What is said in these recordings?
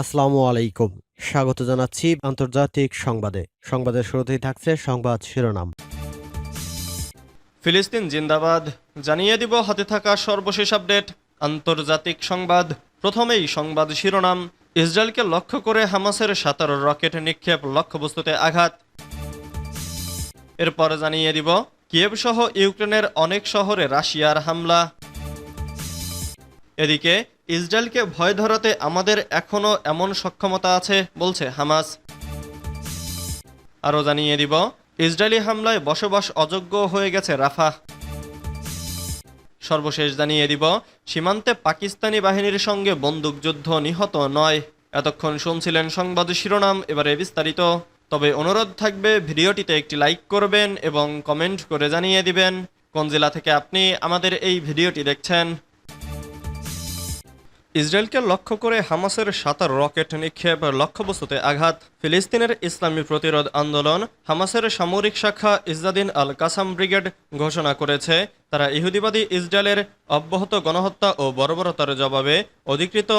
আসসালামু আলাইকুম। স্বাগত জানাচ্ছি আন্তর্জাতিক সংবাদে। সংবাদের শুরুতেই থাকছে সংবাদ শিরোনাম। ফিলিস্তিন জিন্দাবাদ। জানিয়ে দিব হাতে থাকা সর্বশেষ আপডেট। আন্তর্জাতিক সংবাদ। প্রথমেই সংবাদ শিরোনাম। ইসরায়েলকে লক্ষ্য করে হামাসের সাতার রকেট নিক্ষেপ লক্ষ্যবস্তুতে আঘাত। এরপর জানিয়ে দিব, কিয়েভ সহ ইউক্রেনের অনেক শহরে রাশিয়ার হামলা। এদিকে ইসরায়েলকে ভয় ধরাতে আমাদের এখনও এমন সক্ষমতা আছে, বলছে হামাস। আরও জানিয়ে দিব, ইসরায়েলি হামলায় বসবাস অযোগ্য হয়ে গেছে রাফা সর্বশেষ জানিয়ে দিব, সীমান্তে পাকিস্তানি বাহিনীর সঙ্গে বন্দুকযুদ্ধ নিহত নয়। এতক্ষণ শুনছিলেন সংবাদ শিরোনাম, এবারে বিস্তারিত। তবে অনুরোধ থাকবে, ভিডিওটিতে একটি লাইক করবেন এবং কমেন্ট করে জানিয়ে দিবেন। কোন জেলা থেকে আপনি আমাদের এই ভিডিওটি দেখছেন? ইসরায়েলকে লক্ষ্য করে হামাসের সাতার রকেট নিক্ষেপ লক্ষ্যবস্তুতে আঘাত। ফিলিস্তিনের ইসলামী প্রতিরোধ আন্দোলন হামাসের সামরিক শাখা ইজাদিন আল কাসাম ব্রিগেড ঘোষণা করেছে। তারা ইহুদিবাদী ইসরায়েলের অব্যাহত গণহত্যা ও বর্বরতার জবাবে অধিকৃত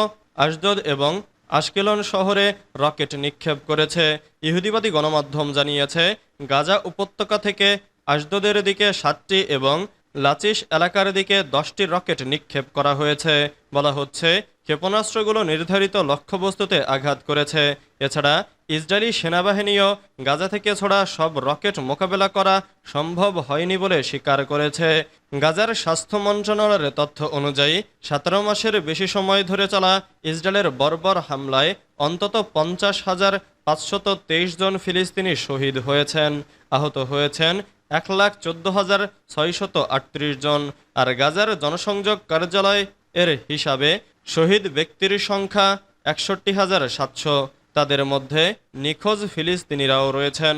আশদদ এবং আশকেলন শহরে রকেট নিক্ষেপ করেছে। ইহুদিবাদী গণমাধ্যম জানিয়েছে, গাজা উপত্যকা থেকে আশদদের দিকে সাতটি এবং লাচিস এলাকার দিকে দশটি রকেট নিক্ষেপ করা হয়েছে। বলা হচ্ছে, ক্ষেপণাস্ত্রগুলো নির্ধারিত লক্ষ্যবস্তুতে আঘাত করেছে। এছাড়া, ইসরায়েলি সেনাবাহিনীও গাজা থেকে ছোড়া সব রকেট মোকাবেলা করা সম্ভব হয়নি বলে স্বীকার করেছে। গাজার স্বাস্থ্য মন্ত্রণালয়ের তথ্য অনুযায়ী, সতেরো মাসের বেশি সময় ধরে চলা ইসরায়েলের বর্বর হামলায় অন্তত পঞ্চাশ হাজার পাঁচশত তেইশ জন ফিলিস্তিনি শহীদ হয়েছেন। আহত হয়েছেন এক লাখ চোদ্দ হাজার ছয়শত আটত্রিশ জন, আর গাজার জনসংযোগ কার্যালয় এর হিসাবে শহীদ ব্যক্তির সংখ্যা একষট্টি হাজার সাতশো। তাদের মধ্যে নিখোঁজ ফিলিস্তিনিরাও রয়েছেন।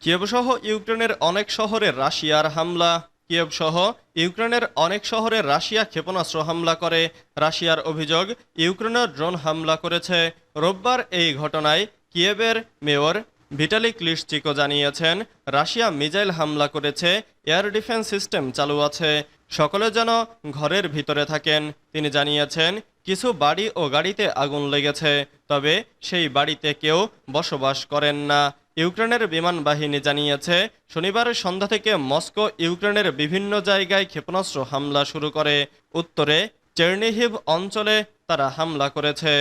কিয়েভ সহ ইউক্রেনের অনেক শহরে রাশিয়ার হামলা। কিয়েভ সহ ইউক্রেনের অনেক শহরে রাশিয়া ক্ষেপণাস্ত্র হামলা করে। রাশিয়ার অভিযোগ ইউক্রেনের ড্রোন হামলা করেছে। রোববার এই ঘটনায় কিয়েভের মেয়র ভিটালি ক্লিশচিকো জানিয়েছেন, রাশিয়া মিজাইল হামলা করেছে, এয়ার ডিফেন্স সিস্টেম চালু আছে, সকলে যেন ঘরের ভিতরে থাকেন। তিনি জানিয়েছেন, কিছু বাড়ি ও গাড়িতে আগুন লেগেছে, তবে সেই বাড়িতে কেউ বসবাস করেন না। ইউক্রেনের বিমান বাহিনী জানিয়েছে, শনিবার সন্ধ্যা থেকে মস্কো ইউক্রেনের বিভিন্ন জায়গায় ক্ষেপণাস্ত্র হামলা শুরু করে। উত্তরে চেরনিহিভ অঞ্চলে তারা হামলা করেছে।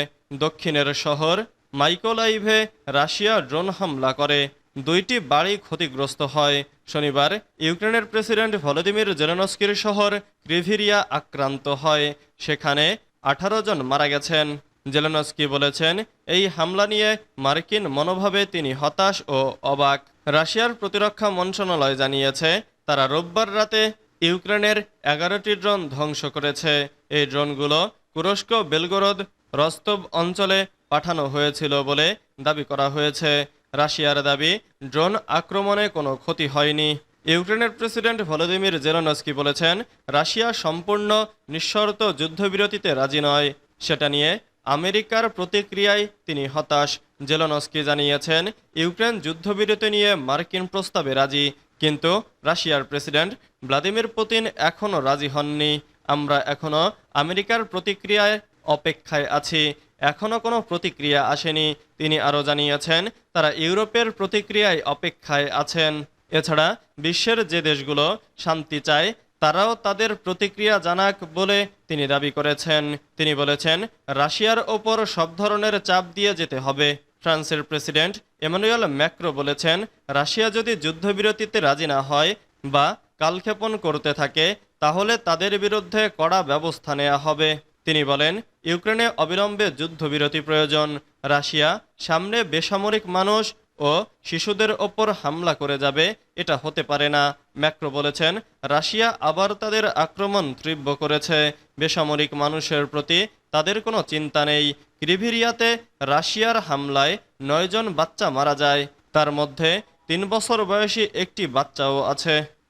দক্ষিণের শহর মাইকোলাইভে রাশিয়া ড্রোন হামলা করে। দুইটি বাড়ি ক্ষতিগ্রস্ত হয়। শনিবার ইউক্রেনের প্রেসিডেন্ট ভলোদিমির জেলেনস্কির শহর ক্রিভিরিয়া আক্রান্ত হয়। সেখানে আঠারো জন মারা গেছেন। জেলেনস্কি বলেছেন, এই হামলা নিয়ে মার্কিন মনোভাবে তিনি হতাশ ও অবাক। রাশিয়ার প্রতিরক্ষা মন্ত্রণালয় জানিয়েছে, তারা রোববার রাতে ইউক্রেনের এগারোটি ড্রোন ধ্বংস করেছে। এই ড্রোনগুলো তুরস্ক বেলগরদ রস্তব অঞ্চলে পাঠানো হয়েছিল বলে দাবি করা হয়েছে। রাশিয়ার দাবি, ড্রোন আক্রমণে কোনো ক্ষতি হয়নি। ইউক্রেনের প্রেসিডেন্ট ভলোদিমির জেলনস্কি বলেছেন, রাশিয়া সম্পূর্ণ নিঃশর্ত যুদ্ধবিরতিতে রাজি নয়। সেটা নিয়ে আমেরিকার প্রতিক্রিয়ায় তিনি হতাশ। জেলনস্কি জানিয়েছেন, ইউক্রেন যুদ্ধবিরতি নিয়ে মার্কিন প্রস্তাবে রাজি, কিন্তু রাশিয়ার প্রেসিডেন্ট ভ্লাদিমির পুতিন এখনও রাজি হননি। আমরা এখনও আমেরিকার প্রতিক্রিয়ায় অপেক্ষায় আছি। এখনও কোনো প্রতিক্রিয়া আসেনি, তিনি আরও জানিয়েছেন, তারা ইউরোপের প্রতিক্রিয়ায় অপেক্ষায় আছেন। এছাড়া বিশ্বের যে দেশগুলো শান্তি চায়, তারাও তাদের প্রতিক্রিয়া জানাক বলে তিনি দাবি করেছেন। তিনি বলেছেন, রাশিয়ার ওপর সব ধরনের চাপ দিয়ে যেতে হবে। ফ্রান্সের প্রেসিডেন্ট এমানুয়েল ম্যাক্রো বলেছেন, রাশিয়া যদি যুদ্ধবিরতিতে রাজি না হয় বা কালক্ষেপণ করতে থাকে, তাহলে তাদের বিরুদ্ধে কড়া ব্যবস্থা নেওয়া হবে। তিনি বলেন, ইউক্রেনে অবিলম্বে যুদ্ধবিরতি প্রয়োজন, রাশিয়া সামনে বেসামরিক মানুষ ও শিশুদের ওপর হামলা করে যাবে, এটা হতে পারে না। ম্যাক্রো বলেছেন, রাশিয়া আবার তাদের আক্রমণ তীব্র করেছে। বেসামরিক মানুষের প্রতি তাদের কোনো চিন্তা নেই। ক্রিভিরিয়াতে রাশিয়ার হামলায় নয়জন বাচ্চা মারা যায়। তার মধ্যে তিন বছর বয়সী একটি বাচ্চাও আছে।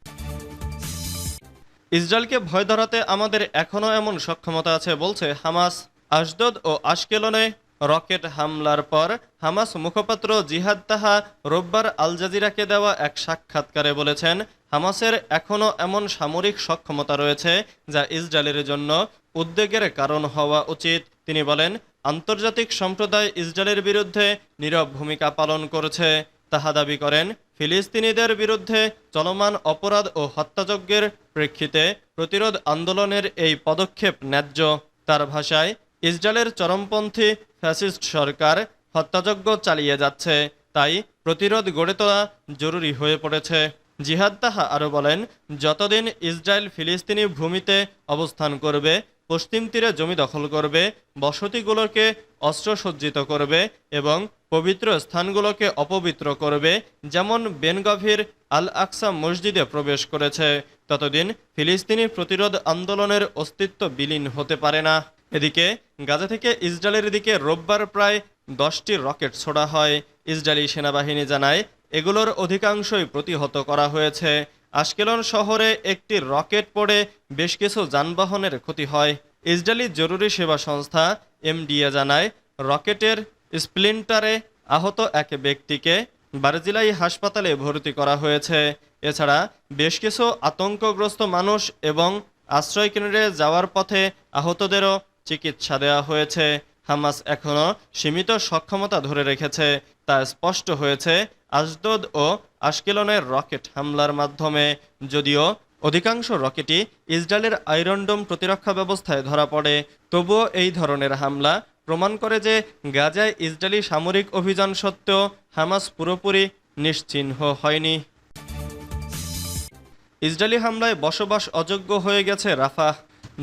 ইসরায়েলকে ভয় ধরাতে আমাদের এখনও এমন সক্ষমতা আছে বলছে হামাস। আশদদ ও আশকেলনে রকেট হামলার পর হামাস মুখপাত্র জিহাদ তাহা রোববার আল জাজিরাকে দেওয়া এক সাক্ষাৎকারে বলেছেন, হামাসের এখনও এমন সামরিক সক্ষমতা রয়েছে যা ইসরায়েলের জন্য উদ্বেগের কারণ হওয়া উচিত। তিনি বলেন, আন্তর্জাতিক সম্প্রদায় ইসরায়েলের বিরুদ্ধে নীরব ভূমিকা পালন করছে। তাহা দাবি করেন, ফিলিস্তিনিদের বিরুদ্ধে চলমান অপরাধ ও হত্যাযজ্ঞের প্রেক্ষিতে প্রতিরোধ আন্দোলনের এই পদক্ষেপ ন্যায্য। তার ভাষায়, ইসরায়েলের চরমপন্থী ফ্যাসিস্ট সরকার হত্যাযজ্ঞ চালিয়ে যাচ্ছে, তাই প্রতিরোধ গড়ে তোলা জরুরি হয়ে পড়েছে। জিহাদ তাহা আরও বলেন, যতদিন ইসরায়েল ফিলিস্তিনি ভূমিতে অবস্থান করবে পশ্চিম তীরে জমি দখল করবে, বসতিগুলোকে অস্ত্রসজ্জিত করবে এবং পবিত্র স্থানগুলোকে অপবিত্র করবে, যেমন বেনগভির আল আকসা মসজিদে প্রবেশ করেছে। ততদিন ফিলিস্তিনি প্রতিরোধ আন্দোলনের অস্তিত্ব বিলীন হতে পারে না। এদিকে গাজা থেকে ইসরায়েলের দিকে রোববার প্রায় দশটি রকেট ছোড়া হয়। ইসরায়েলি সেনাবাহিনী জানায়, এগুলোর অধিকাংশই প্রতিহত করা হয়েছে। আশকেলন শহরে একটি রকেট পড়ে বেশ কিছু যানবাহনের ক্ষতি হয়। ইসরায়েলি জরুরি সেবা সংস্থা এমডিএ জানায়, রকেটের স্প্লিন্টারে আহত এক ব্যক্তিকে বারজিলাই হাসপাতালে ভর্তি করা হয়েছে। এছাড়া বেশ কিছু আতঙ্কগ্রস্ত মানুষ এবং আশ্রয়কেন্দ্রে যাওয়ার পথে আহতদেরও চিকিৎসা দেওয়া হয়েছে। হামাস এখনও সীমিত সক্ষমতা ধরে রেখেছে, তা স্পষ্ট হয়েছে আজদোদ ও আশকেলনের রকেট হামলার মাধ্যমে, যদিও অধিকাংশ রকেটই ইসরায়েলের আয়রনডোম প্রতিরক্ষা ব্যবস্থায় ধরা পড়ে, তবুও এই ধরনের হামলা প্রমাণ করে যে গাজায় ইসরায়েলি সামরিক অভিযান সত্ত্বেও হামাস পুরোপুরি নিশ্চিহ্ন হয়নি। ইসরায়েলি হামলায় বসবাস অযোগ্য হয়ে গেছে রাফা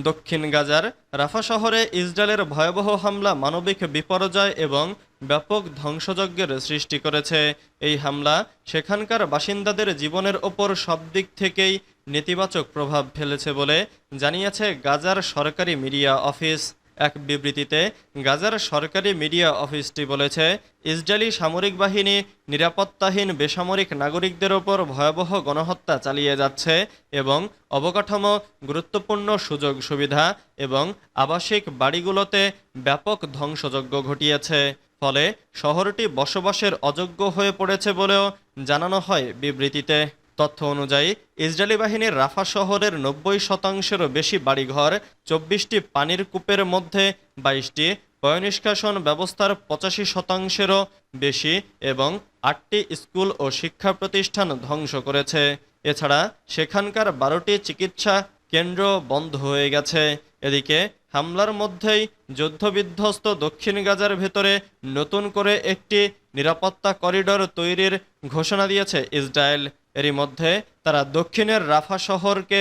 দক্ষিণ গাজার রাফা শহরে ইসরায়েলের ভয়াবহ হামলা মানবিক বিপর্যয় এবং ব্যাপক ধ্বংসযজ্ঞের সৃষ্টি করেছে। এই হামলা সেখানকার বাসিন্দাদের জীবনের ওপর সব দিক থেকেই নেতিবাচক প্রভাব ফেলেছে বলে জানিয়েছে গাজার সরকারি মিডিয়া অফিস। এক বিবৃতিতে গাজার সরকারি মিডিয়া অফিসটি বলেছে, ইসরায়েলি সামরিক বাহিনী নিরাপত্তাহীন বেসামরিক নাগরিকদের ওপর ভয়াবহ গণহত্যা চালিয়ে যাচ্ছে এবং অবকাঠামো গুরুত্বপূর্ণ সুযোগ সুবিধা এবং আবাসিক বাড়িগুলোতে ব্যাপক ধ্বংসযজ্ঞ ঘটিয়েছে। ফলে শহরটি বসবাসের অযোগ্য হয়ে পড়েছে বলেও জানানো হয় বিবৃতিতে। তথ্য অনুযায়ী, ইসরায়েলি বাহিনীর রাফা শহরের নব্বই শতাংশেরও বেশি বাড়িঘর, চব্বিশটি পানির কূপের মধ্যে, বাইশটি পয়নিষ্কাশন ব্যবস্থার পঁচাশি শতাংশেরও বেশি এবং আটটি স্কুল ও শিক্ষা প্রতিষ্ঠান ধ্বংস করেছে। এছাড়া সেখানকার বারোটি চিকিৎসা কেন্দ্র বন্ধ হয়ে গেছে। এদিকে হামলার মধ্যেই যুদ্ধবিধ্বস্ত দক্ষিণ গাজার ভেতরে নতুন করে একটি নিরাপত্তা করিডোর তৈরির ঘোষণা দিয়েছে ইসরায়েল। এরই মধ্যে তারা দক্ষিণের রাফা শহরকে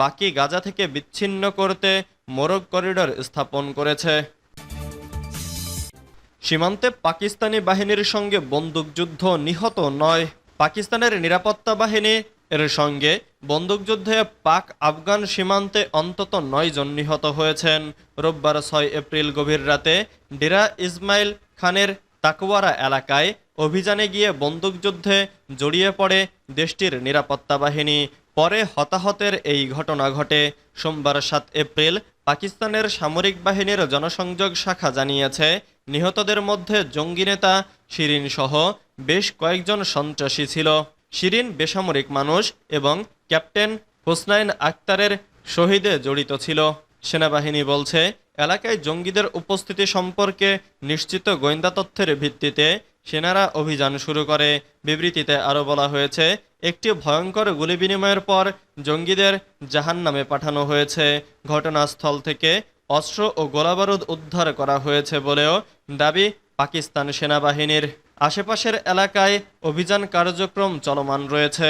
বাকি গাজা থেকে বিচ্ছিন্ন করতে মোরগ করিডর স্থাপন করেছে। সীমান্তে পাকিস্তানি বাহিনীর সঙ্গে বন্দুকযুদ্ধ নিহত নয়। পাকিস্তানের নিরাপত্তা বাহিনী এর সঙ্গে বন্দুকযুদ্ধে পাক আফগান সীমান্তে অন্তত নয় জন নিহত হয়েছেন। রোববার ছয় এপ্রিল গভীর রাতে ডেরা ইসমাইল খানের তাকওয়ারা এলাকায় অভিযানে গিয়ে বন্দুকযুদ্ধে জড়িয়ে পড়ে দেশটির নিরাপত্তা বাহিনী। পরে হতাহতের এই ঘটনা ঘটে। সোমবার সাত এপ্রিল পাকিস্তানের সামরিক বাহিনীর জনসংযোগ শাখা জানিয়েছে, নিহতদের মধ্যে জঙ্গি নেতা শিরিন সহ বেশ কয়েকজন সন্ত্রাসী ছিল। শিরিন বেসামরিক মানুষ এবং ক্যাপ্টেন হোসনাইন আক্তারের শহীদে জড়িত ছিল। সেনাবাহিনী বলছে এলাকায় জঙ্গিদের উপস্থিতি সম্পর্কে নিশ্চিত গোয়েন্দা তথ্যের ভিত্তিতে সেনারা অভিযান শুরু করে। বিবৃতিতে আরও বলা হয়েছে, একটি ভয়ঙ্কর গুলি বিনিময়ের পর জঙ্গিদের জাহান নামে পাঠানো হয়েছে। ঘটনাস্থল থেকে অস্ত্র ও গোলাবারুদ উদ্ধার করা হয়েছে বলেও দাবি পাকিস্তান সেনাবাহিনীর। আশেপাশের এলাকায় অভিযান কার্যক্রম চলমান রয়েছে।